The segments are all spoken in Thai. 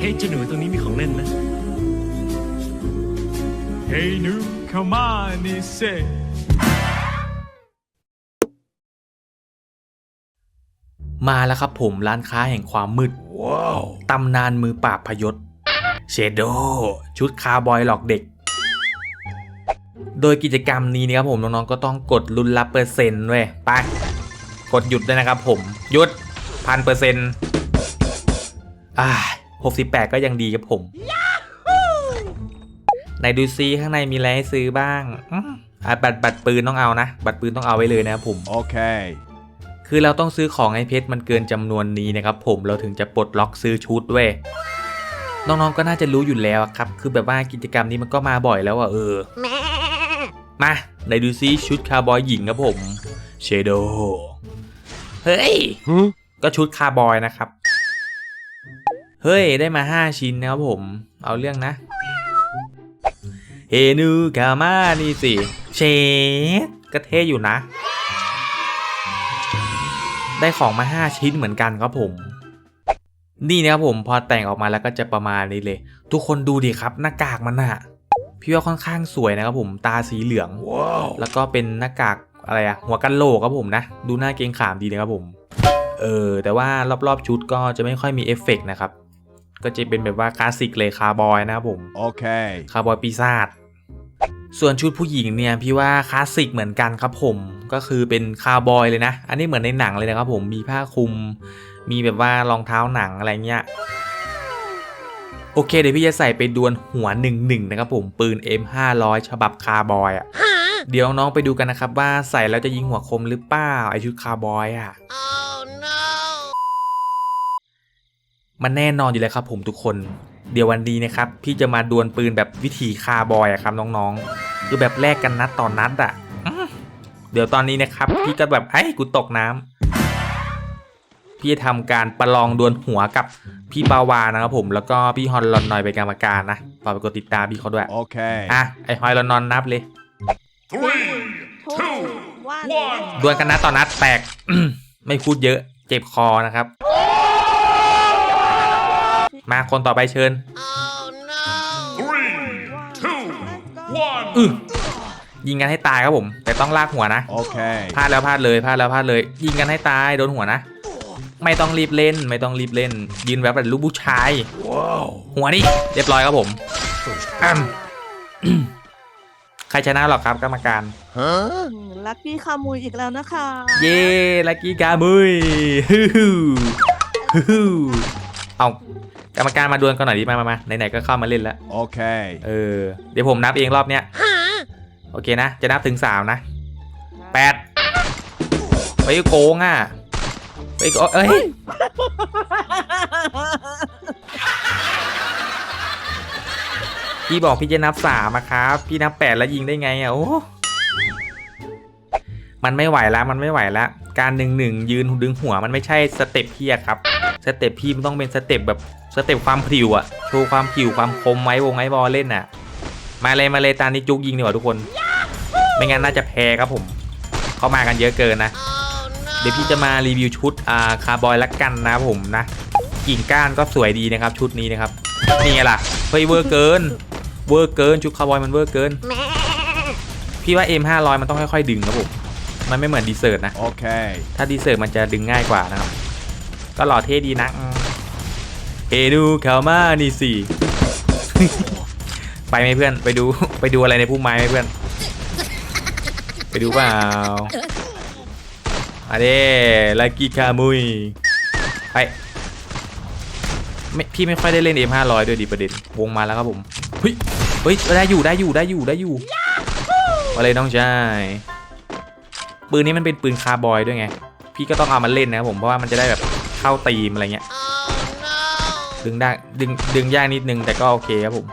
เฮ้ยเจ้าหนูตรงนี้มีของเล่นนะ Hey nu, come on, say. มาแล้วครับผมร้านค้าแห่งความมืด ว้าว ตำนานมือปราบพยศเชโดชุดคาร์บอยหลอกเด็ก โดยกิจกรรมนี้นะครับผมน้องๆก็ต้องกดลุ้นรับเปอร์เซ็นต์เว้ยไป กดหยุดด้วยนะครับผมหยุดพันเปอร์เซ็นต์อ่า หกสิบแปดก็ยังดีครับผมไหนดูซิข้างในมีอะไรให้ซื้อบ้างอืมอะบัตรบัตรปืนต้องเอานะ บัตรปืนต้องเอาไว้เลยนะครับผม Okay. คือเราต้องซื้อของไอ้เพชรมันเกินจำนวนนี้นะครับผมเราถึงจะปลดล็อกซื้อชุดเว้ยน้องๆก็น่าจะรู้อยู่แล้วอะครับ คือแบบว่ากิจกรรมนี้มันก็มาบ่อยแล้วอะเออ มาไหนดูซิชุดคาร์บอยหญิงครับผม เชโด เฮ้ย Huh? ก็ชุดคาร์บอยนะครับเฮ้ย ได้มา 5 ชิ้นนะครับผม เอาเรื่องนะ เฮนูกามานี่สิ เชดก็เท่อยู่นะ ได้ของมา 5 ชิ้นเหมือนกันครับผม นี่นะครับผมพอแต่งออกมาแล้วก็จะประมาณนี้เลย ทุกคนดูดิครับหน้ากากมันอะพี่ว่าค่อนข้างสวยนะครับผมตาสีเหลือง Wow. แล้วก็เป็นหน้ากากอะไรอะหัวกันโหลกครับผมนะ ดูหน้าเกรงขามดีนะครับผมเออแต่ว่ารอบๆชุดก็จะไม่ค่อยมีเอฟเฟกต์นะครับ ก็จะเป็นแบบว่าคลาสสิกเลยคาร์บอยนะครับผม Okay. คาร์บอยปีศาจส่วนชุดผู้หญิงเนี่ยพี่ว่าคลาสสิกเหมือนกันครับผมก็คือเป็นคาร์บอยเลยนะ อันนี้เหมือนในหนังเลยนะครับผมมีผ้าคลุม มีแบบว่ารองเท้าหนังอะไรเงี้ยโอเคเดี๋ยวพี่จะใส่ไปดวลหัวหนึ่งหนึ่งนะครับผมปืน M500 ฉบับคาร์บอยอะเดี๋ยวน้องไปดูกันนะครับว่าใส่แล้วจะยิงหัวคมหรือเปล่าไอชุดคาร์บอยอะ มันแน่นอนอยู่แล้วครับผมทุกคน เดี๋ยววันนี้นะครับพี่จะมาดวลปืนแบบวิถีคาร์บอยอะครับน้องๆคือแบบแลกกันนัดต่อนนัดอะอื้อเดี๋ยวตอนนี้นะครับพี่ก็แบบไอ้ยกูตกน้ำพี่จะทำการประลองดวลหัวกับพี่ปาวานะครับผมแล้วก็พี่ฮอนลอนนอยเป็นกรรมการนะฝากไปกดติดตามพี่เขาด้วย Okay. อะไอฮอยลอนนอนนับเลย Three, ทูวันดวลกันนัดต่อนัดแตกไม่พูดเยอะเจ็บคอนะครับ มาคนต่อไปเชิญ three, two, one. อือยิงกันให้ตายครับผม แต่ต้องลากหัวนะ Okay. พลาดแล้วพลาดเลยพลาดแล้วพลาดเลย ยิงกันให้ตายโดนหัวนะ ไม่ต้องรีบเล่น ไม่ต้องรีบเล่น ยืนแบบเป็นลูกผู้ชาย Wow. หัวนี่เรียบร้อยครับผมอ้ำใครชนะหรอครับกรรมการ Huh? ลักกี้ขโมยอีกแล้วนะคะเย้ลักกี้กามุยฮู้ฮู้ฮู้ฮู้เอา กรรมการมาดวลกันหน่อยดิมามามาไหนๆก็เข้ามาเล่นแล้ว Okay. เออ เดี๋ยวผมนับเองรอบเนี้ย โอเคนะ จะนับถึงสามนะแปดไปโกงอะไปโกเอ้ย พี่บอกพี่จะนับสามอะครับ พี่นับแปดแล้วยิงได้ไงอะโอ้ มันไม่ไหวแล้ว มันไม่ไหวแล้ว การหนึ่งหนึ่งยืนดึงหัวมันไม่ใช่สเต็ปพี่อะครับ สเต็ปพี่มันต้องเป็นสเต็ปแบบสเต็ปความพริวอะโชว์ความพริวความคมไว้วงไว้บอลเล่นอะมาเลยมาเลยตานี้จุกยิงดีกว่าทุกคน ไม่งั้นน่าจะแพ้ครับผมเขามากันเยอะเกินนะ เดี๋ยวพี่จะมารีวิวชุดอ่าคาร์บอยละกันนะครับผมนะกิ่งก้านก็สวยดีนะครับ ชุดนี้นะครับนี่ไงล่ะเฮ้ยเวอร์เกินเวอร์เกินชุดคาร์บอยมันเวอร์เกินพี่ว่า M500 มันต้องค่อยๆดึงครับผมมันไม่เหมือนดีเซอร์ตนะ Okay. ถ้าดีเซอร์ตมันจะดึงง่ายกว่านะครับ ก็หล่อเท่ดีนะอืมเฮดูคามานี่สิไปไหมเพื่อนไปดูไปดูอะไรในพุ่มไม้ไหมเพื่อน ไปดูเปล่ามาเด้ลักกี้คามุยไปไม่พี่ไม่ค่อยได้เล่น M500 ด้วยดิประเด็นวงมาแล้วครับผมเฮ้ยเฮ้ยได้อยู่ได้อยู่ได้อยู่ได้อยู่มาเลยน้องชายปืนนี้มันเป็นปืนคาร์บอยด้วยไง พี่ก็ต้องเอามาเล่นนะครับผมเพราะว่ามันจะได้แบบ เข้าตีมอะไรเงี้ยดึงได้ดึงดึงยากนิดนึงแต่ก็โอเคครับผม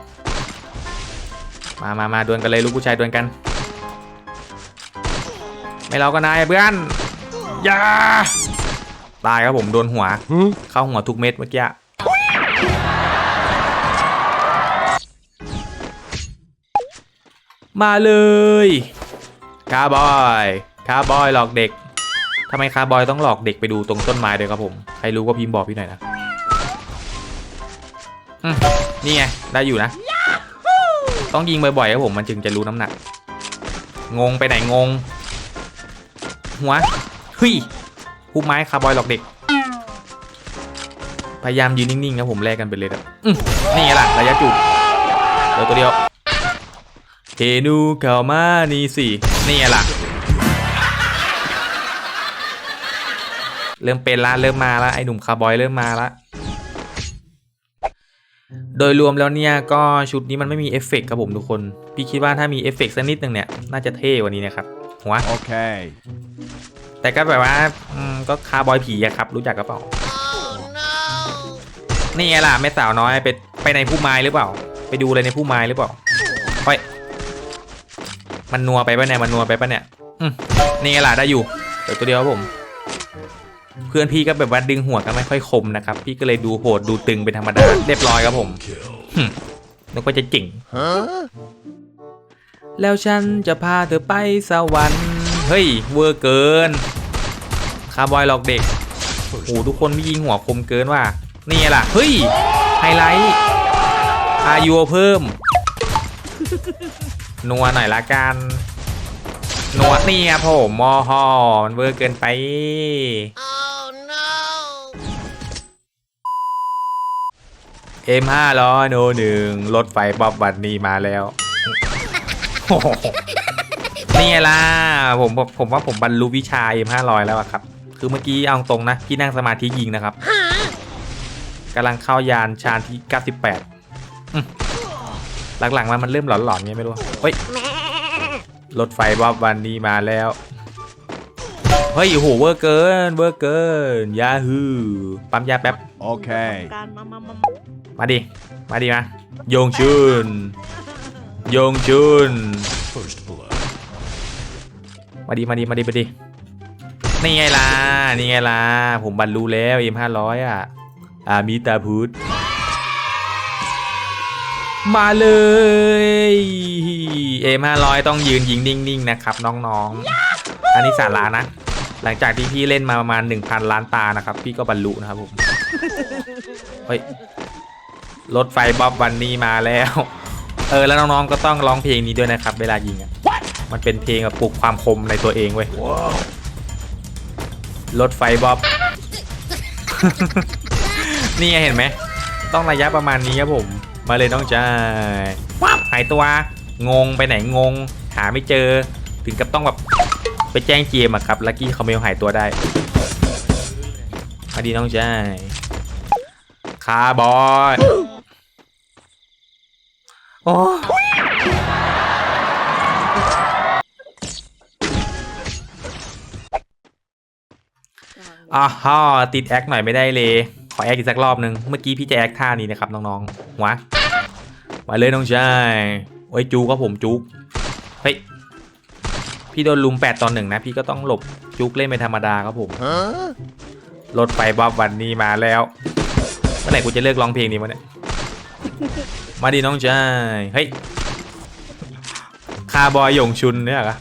มามามาดวลกันเลยลูกผู้ชายดวลกัน ไม่เราก็นายเพื่อนอย่าตายครับผมโดนหัว Huh? เข้าหัวทุกเม็ดเมื่อกี้มาเลยคาร์บอยคาร์บอยหลอกเด็กทำไมคาร์บอยต้องหลอกเด็กไปดูตรงต้นไม้ด้วยครับผมใค รรู้ก็พิมพ์บอกพี่หน่อยนะอืมนี่ไง ได้อยู่นะ ต้องยิงบ่อยๆครับผมมันจึงจะรู้น้ำหนัก งงไปไหนงง หัวเฮ้ยผู้ไม้คาร์บอยหลอกเด็ก พยายามยืนนิ่งๆนะผมแลกกันไปเลยครับอื้อนี่ไงล่ะระยะจูบเดี๋ยวตัวเดียวเฮนูเข้ามานี่สินี่ไงล่ะ เริ่มเป็นละเริ่มมาละไอหนุ่มคาร์บอยเริ่มมาละโดยรวมแล้วเนี่ยก็ชุดนี้มันไม่มีเอฟเฟกต์ครับผมทุกคน พี่คิดว่าถ้ามีเอฟเฟกต์สักนิดหนึ่งเนี่ยน่าจะเท่กว่านี้นะครับหัว Okay. แต่ก็แบบว่าอืมก็คาร์บอยผีอะครับ รู้จักกระเปล่านี่ไงล่ะแม่สาวน้อยไปไปในผู้ไม้หรือเปล่า ไปดูอะไรในผู้ไม้หรือเปล่าไปมันนัวไปปะเนี่ยมันนัวไปปะเนี่ยอืมนี่ไงล่ะได้อยู่เดี๋ยวตัวเดียวครับผม เพื่อนพี่ก็แบบว่าดึงหัวกันไม่ค่อยคมนะครับ พี่ก็เลยดูโหดดูตึงเป็นธรรมดาเรียบร้อยครับผมหึนึกว่าจะเจ๋งแล้วฉันจะพาเธอไปสวรรค์ เฮ้ยเวอร์เกิน คาร์บอยหลอกเด็กโอ้โหทุกคนไม่ยิงหัวคมเกินว่ะนี่ล่ะ เฮ้ย ไฮไลท์อายุเพิ่ม นัวหน่อยละกันนัวนี่ครับผมมอฮอมันเวอร์เกินไป M500 โนหนึ่งรถไฟบอบบัตนี้มาแล้ว นี่ล่ะผมผมว่าผมบรรลุวิชา M500 แล้วครับ คือเมื่อกี้เอาตรงนะพี่นั่งสมาธิยิงนะครับกำลังเข้ายานชานที่ 98 หลังๆมันมันเริ่มหลอนๆไงไม่รู้เฮ้ยรถไฟบอบวันนี้มาแล้วเฮ้ยโหเวอร์เกินเวอร์เกินยาฮือปั๊มยาแป๊บ โอเค มามามามาดิ มาดิมา โยงชุน โยงชุน First blood. มาดิ มาดิ มาดิ มาดิ นี่ไงล่ะ นี่ไงล่ะ ผมบรรลุแล้วเอ็มห้าร้อยอะ อามิตาพุทธมาเลยเอ็มห้าร้อยต้องยืนยิงนิ่งๆนะครับน้องๆ อันนี้สาระนะ หลังจากที่พี่เล่นมาประมาณ 1,000 ล้านตานะครับ พี่ก็บรรลุนะครับผม เฮ้ย รถไฟบ๊อบวันนี้มาแล้ว เออแล้วน้องๆก็ต้องร้องเพลงนี้ด้วยนะครับ เวลายิงอะ มันเป็นเพลงแบบปลุกความคมในตัวเองเว้ย Whoa. รถไฟบ๊อบ นี่ไงเห็นไหม ต้องระยะประมาณนี้ครับผม มาเลยน้องจ้ายวับหายตัว งงไปไหนงง หาไม่เจอ ถึงกับต้องแบบไปแจ้งเจมอะครับ ลักกี้คอมเมลหายตัวได้มาดีน้องจ้ายคาร์บอย โอ้อ่าฮะติดแอคหน่อยไม่ได้เลย ขอแอคอีกสักรอบหนึ่งเมื่อกี้พี่จะแอคท่านี้นะครับน้องๆหัวมาเลยน้องชายโอ้ยจูก็ผมจุกเฮ้ยพี่โดนลุมแปดตอนหนึ่งนะ พี่ก็ต้องหลบจุกเล่นเป็นธรรมดาครับผมรถไฟบ๊อบวันนี้มาแล้ว เมื่อไหร่กูจะเลิกร้องเพลงนี้วะเนี่ย มาดีน้องชายเฮ้ยคาบอยหยงชุนเนี่ยเหรอ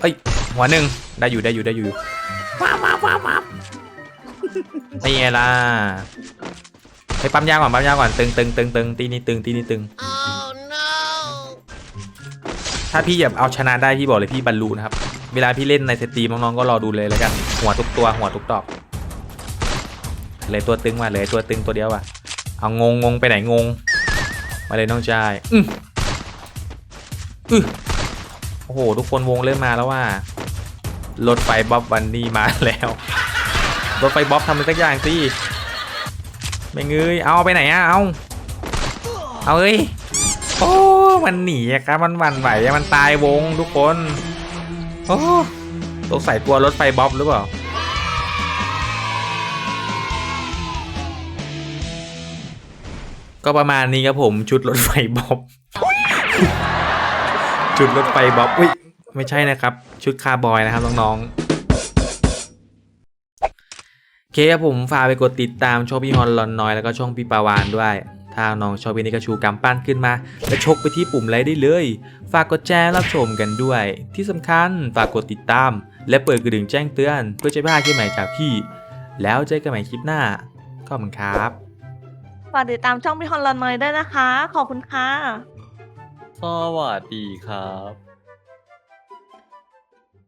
เอ้ยหัวหนึ่งได้อยู่ได้อยู่ได้อยู่ว้าวว้าวว้าวว้าวนี่ไงล่ะไปปั๊มยาก่อนปั๊มยาก่อนตึงตึงตึงตึงตีนี่ตึงตีนี่ตึง Oh no! ถ้าพี่แบบเอาชนะได้พี่บอกเลยพี่บรรลุนะครับ เวลาพี่เล่นในสตรีมน้องๆก็รอดูเลยแล้วกันหัวทุกตัวหัวทุกดอกเหลยตัวตึงมาเหลยตัวตึงตัวเดียวว่ะ เอางงงงไปไหนงง มาเลยน้องชายอืออือโอ้โห ทุกคนวงเริ่มมาแล้วว่ารถไฟบ๊อบวันนี้มาแล้ว รถไฟบ๊อบทำอะไรสักอย่างสิไม่เงยเอาไปไหนอะเอาเอาเอ้ยโอ้มันหนีอะครับมันวันไหวมันตายวงทุกคนโอ้ตกใส่กลัวรถไฟบ๊อบหรือเปล่า ก็ประมาณนี้ครับผมชุดรถไฟบ๊อบชุดรถไฟบ๊อบอุ้ยไม่ใช่นะครับ ชุดคาร์บอยนะครับน้องๆโอเคครับผมฝากไปกดติดตามช่องพี่ฮอนลอนน้อยแล้วก็ช่องพี่ปาวานด้วย ถ้าน้องชอบวินี้ก็ชูกำปั้นขึ้นมา แล้วชกไปที่ปุ่มไลค์ได้เลย ฝากกดแชร์รับชมกันด้วย ที่สำคัญฝากกดติดตาม และเปิดกระดิ่งแจ้งเตือน เพื่อจะไม่พลาดคลิปใหม่จากพี่ แล้วเจอกันใหม่คลิปหน้าขอบคุณครับากติดตามช่องพี่ฮอนลอนน้อยด้วยนะคะ ขอบคุณค่ะ สวัสดีครับ